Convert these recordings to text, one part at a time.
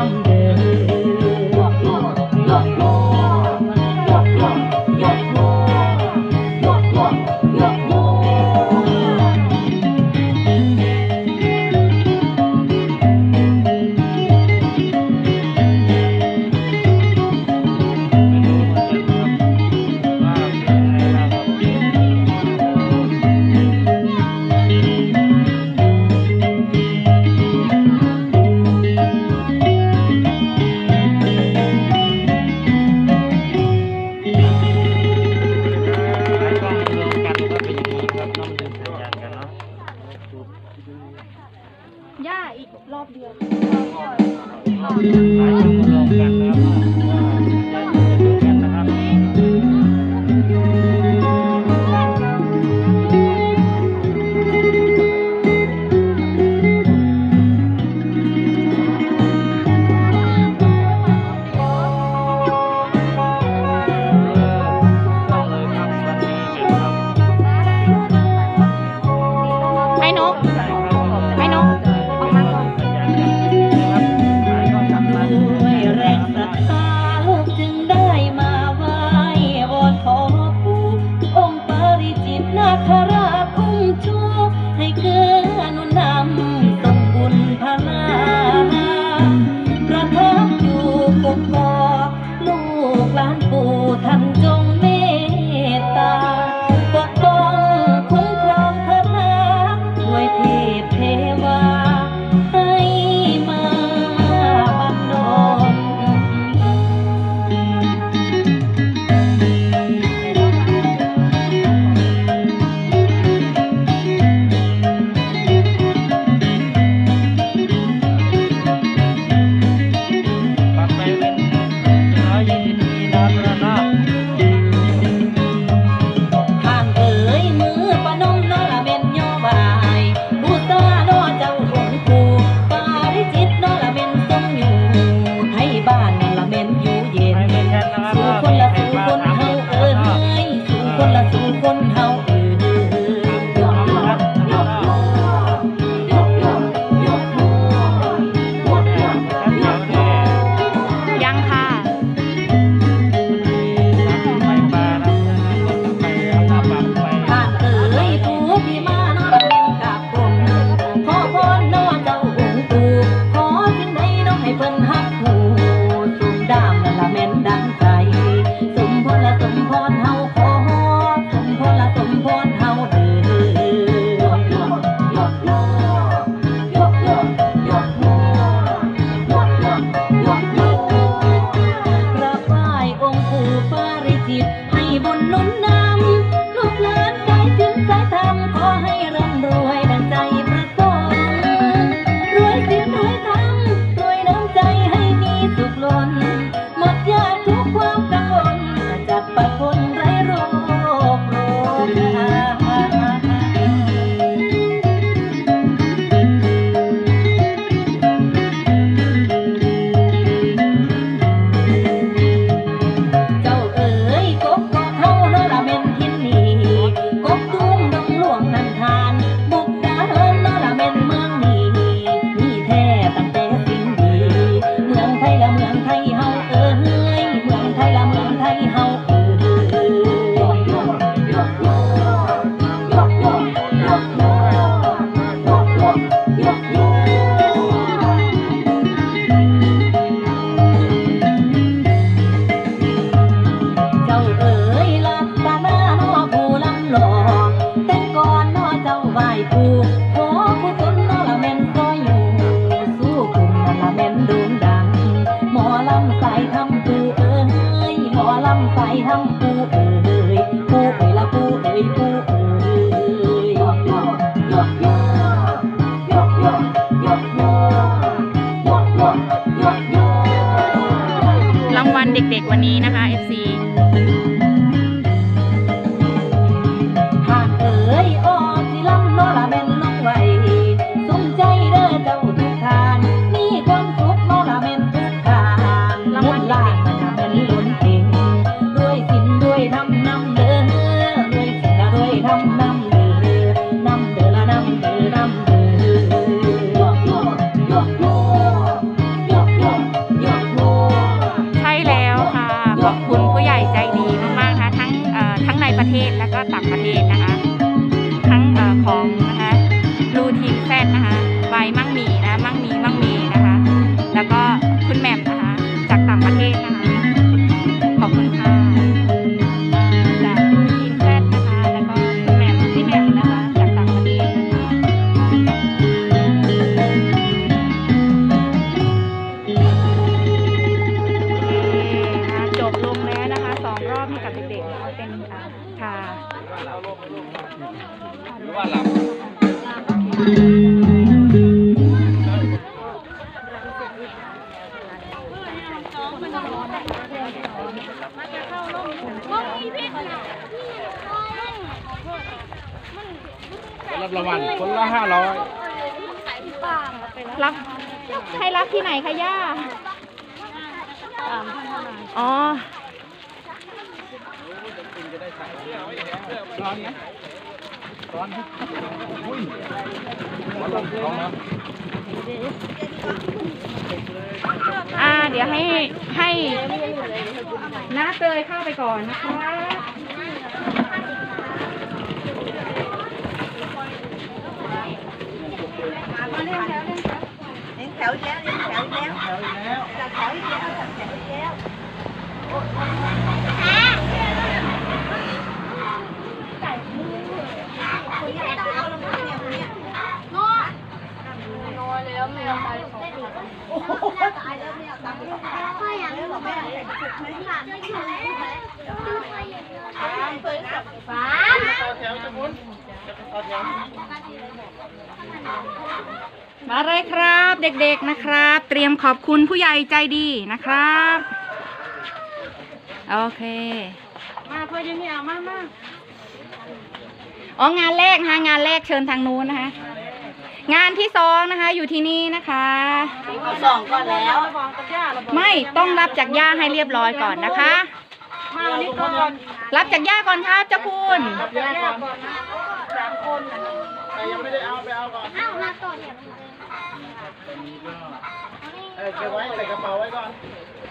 ำ ใผู้ รับรางวัลคนละห้าร้อยรับให้รับที่ไหนคะย่าอ๋อร้อนนะร้อนนะอุ้ยร้อนร้อนนะอ่า เดี๋ยวให้ให้น้าเตยเข้าไปก่อนนะคะ điện thoại léo điện thoại léo điện thoại léo điện thoại léo มาเลยครับ เด็กๆนะครับ เตรียมขอบคุณผู้ใหญ่ใจดีนะครับ โอเค มาเพื่อนยังไม่เอามามาอ๋องานแรกนะคะงานแรกเชิญทางนู้นนะคะ งานที่สองนะคะ อยู่ที่นี่นะคะสองก่อนแล้ว ไม่ต้องรับจากย่าให้เรียบร้อยก่อนนะคะ มาวันนี้ก่อนรับจากย่าก่อนครับเจ้าคุณแต่ยังไม่ได้เอาไปเอาก่อนเออเก็บไว้ใส่กระเป๋าไว้ก่อน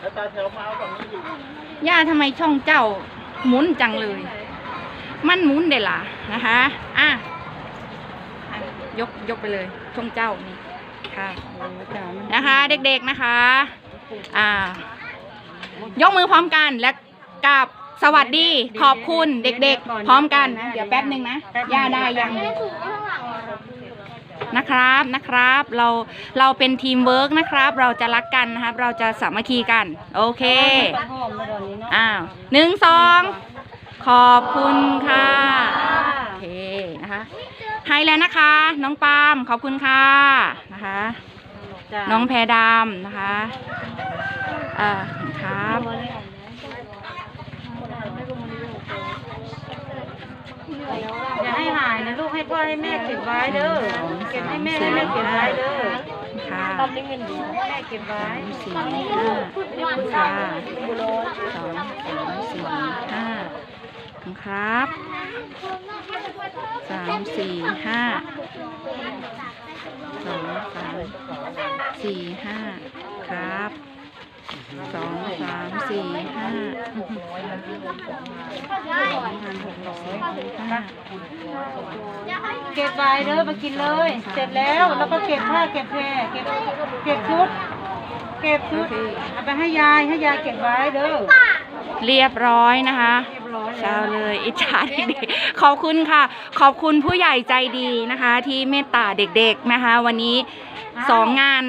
แล้วตาแถวมาเอาฝั่งนี้อยู่ย่าทำไมช่องเจ้าหมุนจังเลย มันหมุนเดล่ะนะคะ อะอะยกยกไปเลยช่องเจ้านี่ค่ะนะคะ เด็กๆนะคะ อ่า ยกมือพร้อมกันและกราบสวัสดีขอบคุณเด็กๆ พร้อมกันนะเดี๋ยวแป๊บหนึ่งนะย่าได้ยัง นะครับนะครับ เราเราเป็นทีมเวิร์กนะครับ เราจะรักกันนะครับ เราจะสามัคคีกัน โอเคอ้าวหนึ่งสองขอบคุณค่ะโอเคนะคะให้แล้วนะคะ น้องปาล์มขอบคุณค่ะนะคะ น้องแพรดำนะคะเอ่าครับ อย่าให้หายนะลูกให้พ่อให้แม่เก็บไว้เด้อเก็บให้แม่ให้แม่เก็บไว้เด้อค่ะตอนนี้เงินดีแม่เก็บไว้สี่ห้าค่ะสองสามสี่ห้าครับสามสี่ห้าสองสามสี่ห้าครับ สองสามสี่ห้าห้าเก็บไว้เด้อมากินเลย เสร็จแล้วแล้วก็เก็บผ้าเก็บแพรเก็บเก็บชุด เก็บชุดเอาไปให้ยายให้ยายเก็บไว้เด้อเรียบร้อยนะคะ เรียบร้อยเช้าเลยอิจฉาเด็กๆขอบคุณค่ะ ขอบคุณผู้ใหญ่ใจดีนะคะ ที่เมตตาเด็กๆนะคะ วันนี้สองงาน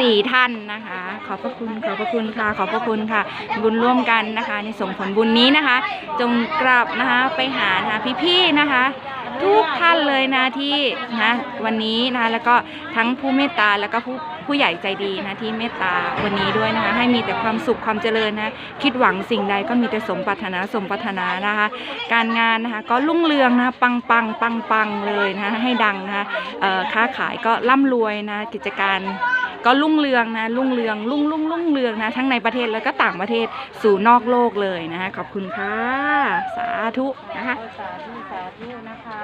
สี่ท่านนะคะ ขอบพระคุณขอบพระคุณค่ะ ขอบพระคุณค่ะ บุญร่วมกันนะคะ ในส่งผลบุญนี้นะคะ จงกลับนะคะไปหานะคะพี่ๆนะคะ ทุกท่านเลยนะที่นะวันนี้นะคะแล้วก็ทั้งผู้เมตตาแล้วก็ผู้ ผู้ใหญ่ใจดีนะที่เมตตาวันนี้ด้วยนะคะ ให้มีแต่ความสุขความเจริญนะคิดหวังสิ่งใดก็มีแต่สมปรารถนาสมปรารถนานะคะ การงานนะคะก็รุ่งเรืองนะปังปังปังปังเลยนะให้ดังนะคะค้าขายก็ร่ำรวยนะกิจการก็รุ่งเรืองนะรุ่งเรืองรุ่งรุ่งรุ่งเรืองนะทั้งในประเทศแล้วก็ต่างประเทศสู่นอกโลกเลยนะคะขอบคุณค่ะ สาธุนะคะสาธุสาธุนะคะ